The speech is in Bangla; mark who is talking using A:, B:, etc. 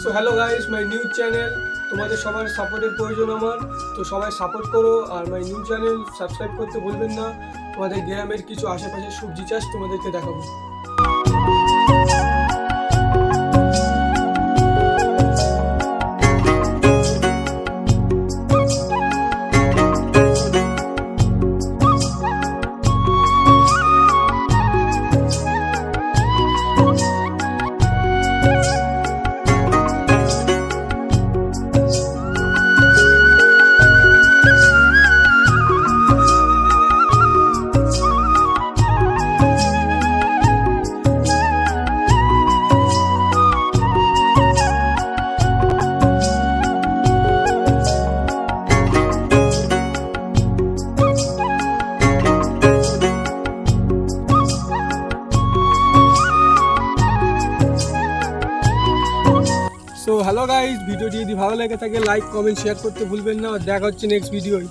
A: So hello guys my news channel তোমাদের সবার সাপোর্টের প্রয়োজন আমার। তো সবাই সাপোর্ট করো আর মাই নিউজ চ্যানেল সাবস্ক্রাইব করতে ভুলবেন না। তোমাদের গ্রামের কিছু আশেপাশে সবজি চাষ তোমাদেরকে দেখাবো। সো হ্যালো গাইজ ভিডিওটি যদি ভালো লেগে থাকে লাইক কমেন্ট শেয়ার করতে ভুলবেন না। দেখা হচ্ছে নেক্সট ভিডিওয়